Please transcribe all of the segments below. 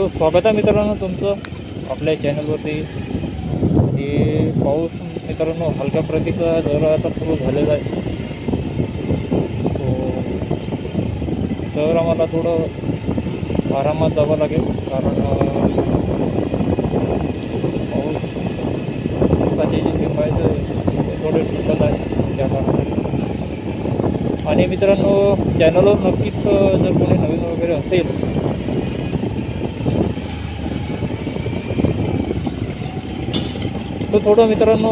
So स्वागत आहे मित्रांनो तुमचं आपल्या चॅनलवरती हे पाऊस मित्रांनो हलक्या प्रतीचा जर आता सुरू झालेला आहे. सो तर आम्हाला थोडं आरामात जावं लागेल कारण पाऊस पावसाचे जी किंमत आहेत ते थोडे ठिकत आहे त्या कारणाने. आणि मित्रांनो चॅनलवर नक्कीच जर कोणी नवीन वगैरे असेल तो थोडं मित्रांनो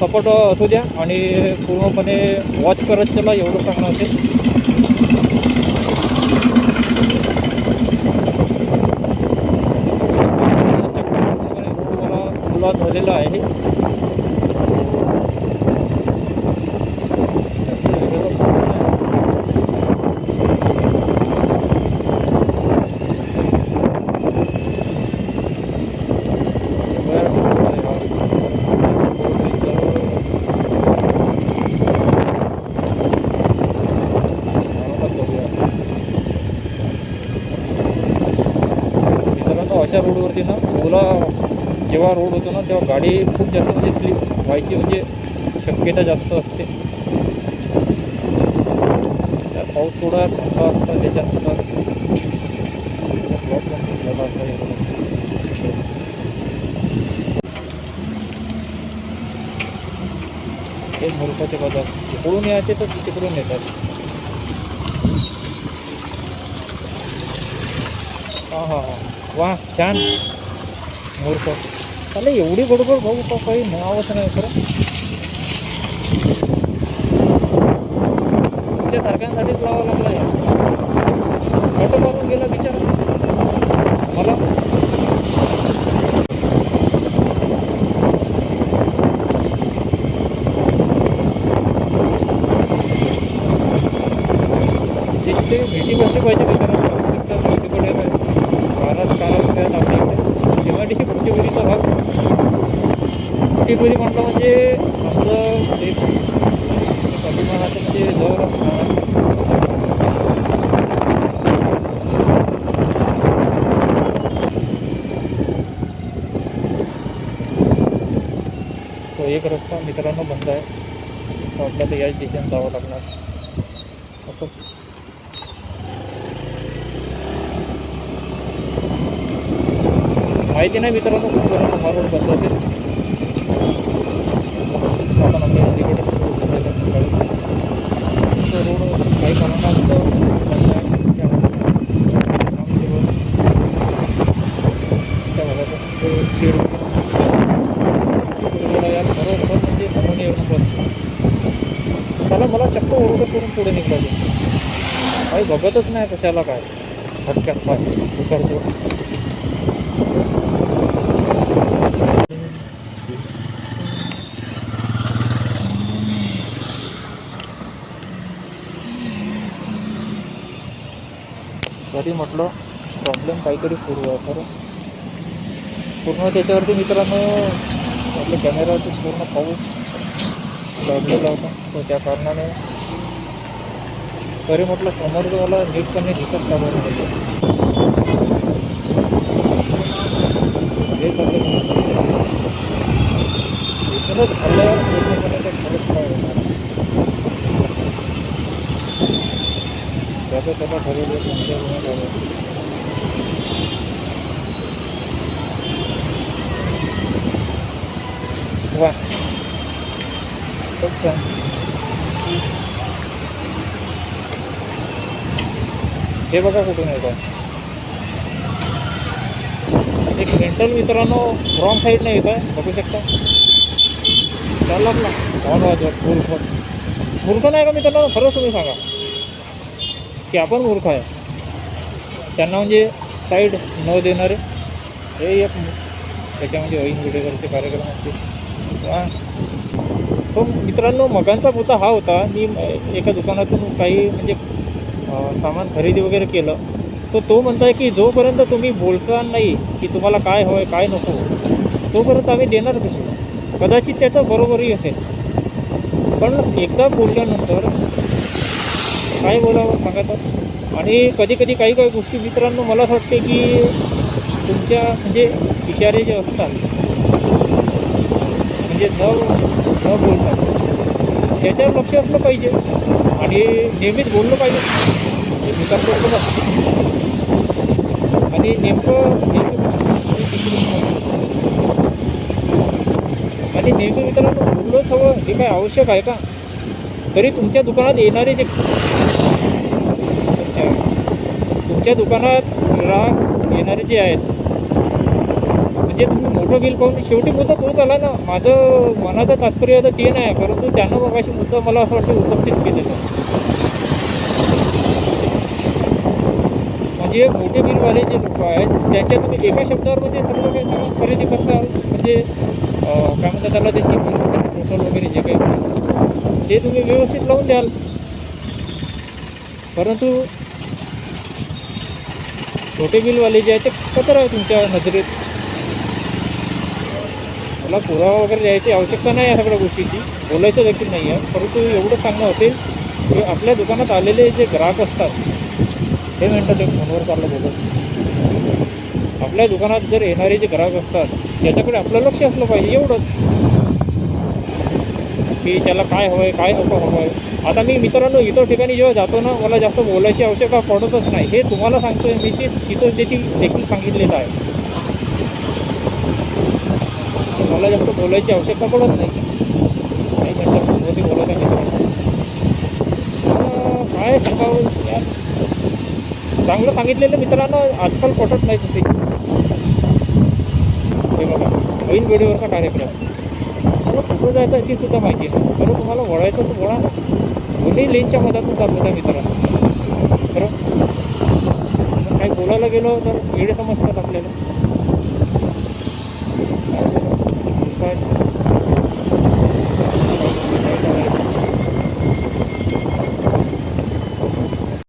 सपोर्ट असू द्या आणि पूर्णपणे वॉच करत चला एवढं सांगणं असेल. खुला झालेला आहे. अशा रोडवरती ना ओला जेव्हा रोड होतो ना तेव्हा गाडी खूप जास्त म्हणजे स्लिप व्हायची म्हणजे शक्यता जास्त असते. त्यात पाऊस थोडा थांबा असता त्याच्यानंतर ब्लॉक हे बाजार. इकडून यायचे तर तिकडून येतात. हां हां हां. वा छान. मूर्ख. त्याला एवढी गडबड भाऊ का काही नावच नाही खरं. तुमच्या सारख्यांसाठीच लावावं लागला या. ऑटो मारून गेला विचार मला तिथे भेटी बसली पाहिजे कॅटेगरी म्हटलं म्हणजे आमचं एक अभिमानाचं म्हणजे जवळ तो एक रस्ता मित्रांनो बंद आहे. आपल्या तर याच दिशेने जावं लागणार. असं. माहिती नाही मित्रांनो कुठपर्यंत हा रोड बंद होते आपण आपल्या नदीकडे तो रोड काही कारणास्तव बंद आहे त्या भागात तो शेड रोड यार बरोबर म्हणजे नमुने येऊन बंद त्याला मला चक्क ओरडत करून पुढे निघाले. काही बघतच नाही कशाला काय. हटक्यात पाय. दुपारचं. घरी म्हटलं प्रॉब्लेम काहीतरी सुरू आहे. खरं पूर्ण त्याच्यावरती मित्रांनो आपल्या कॅमेऱ्यावरती पूर्ण पाऊस लागलेला होता. तर त्या कारणाने तरी म्हटलं समोर मला नीटपणे दिसत का बरं हे सगळं झाल्यावर पूर्णपणे ते खरंच काय होणार त्याचं त्याला ठरवले तुमच्या गुन्हे झाले वा. खूप छान. हे बघा कुठून येत आहे. एक मेंटल मित्रांनो रॉंग साईडने येत आहे. बघू शकता. चालला ना. ऑन वाजवत मूर्ख मूर्ख नाही का मित्रांनो? खरंच तुम्ही सांगा. की आपण मूर्ख आहे. त्यांना म्हणजे साईड न देणारे हे एक त्याच्यामध्ये ऐन विडेकरचे कार्यक्रम असते सो मित्रांनो मगांचा मुद्दा हा होता मी एका दुकानातून काही म्हणजे सामान खरेदी वगैरे केलं. तर तो म्हणताय की जोपर्यंत तुम्ही बोलता नाही की तुम्हाला काय हवं आहे काय नको तोपर्यंत आम्ही देणार कसे कदाचित त्याचं बरोबरही असेल. पण एकदा बोलल्यानंतर काय बोलावं सांगा तर? आणि कधी कधी काही काही गोष्टी मित्रांनो मला असं वाटते की तुमच्या म्हणजे इशारे जे असतात म्हणजे न न बोलतात त्याच्यावर लक्ष असलं पाहिजे. आणि नेहमीच बोललं पाहिजे. विचार करतो आणि नेमकं आणि नेहमी मित्रांनो बोललंच हवं हे काय आवश्यक आहे का? तरी तुमच्या दुकानात येणारे जे तुमच्या दुकानात ग्राहक येणारे जे आहेत म्हणजे तुम्ही मोठं बिल पाहून शेवटी मुद्दा तोच आला ना. माझं मनाचं तात्पर्य तर ते नाही परंतु त्यानं मग अशी मुद्दा मला असं वाटतं उपस्थित केलेलं. म्हणजे मोठे बिलवाले जे लोक आहेत त्यांच्या तुम्ही एका शब्दावर म्हणजे सर्व काही सामान खरेदी करताल म्हणजे काय म्हणतात त्याला त्यांची बिल वगैरे टोटल वगैरे जे काही ते तुम्ही व्यवस्थित लावून द्याल. परंतु छोटे बिलवाले जे आहे ते कचरा आहे तुमच्या नजरेत? मला पुरावा वगैरे द्यायची आवश्यकता नाही आहे सगळ्या गोष्टीची. बोलायचं देखील नाही आहे. परंतु एवढं सांगणं होते की आपल्या दुकानात आलेले जे ग्राहक असतात हे म्हणतात ते फोनवर चाललं बोलत आपल्या दुकानात जर येणारे जे ग्राहक असतात त्याच्याकडे आपलं लक्ष असलं पाहिजे एवढंच. की त्याला काय हवं आहे काय नको हवं आहे आता मी मित्रांनो इतर ठिकाणी जेव्हा जातो ना मला जास्त बोलायची आवश्यकता पडतच नाही. हे तुम्हाला सांगतोय मी ते तिथं देखील देखील सांगितलेलं आहे. मला जास्त बोलायची आवश्यकता पडत नाही. काही बोलत आहे मित्रांनो काय सांगावं यार? चांगलं सांगितलेलं मित्रांनो आजकाल पटत नाही तसे. हे बघा नवीन वेळेवरचा कार्यक्रम. तुम्हाला कुठं जायचं ती सुद्धा माहिती आहे. बरं तुम्हाला वळायचं तर वळा दोन्ही लेनच्या मधातून चालू त्या मित्रांनो. बरं काही बोलायला गेलो तर वेळ समजतात आपल्याला. काय?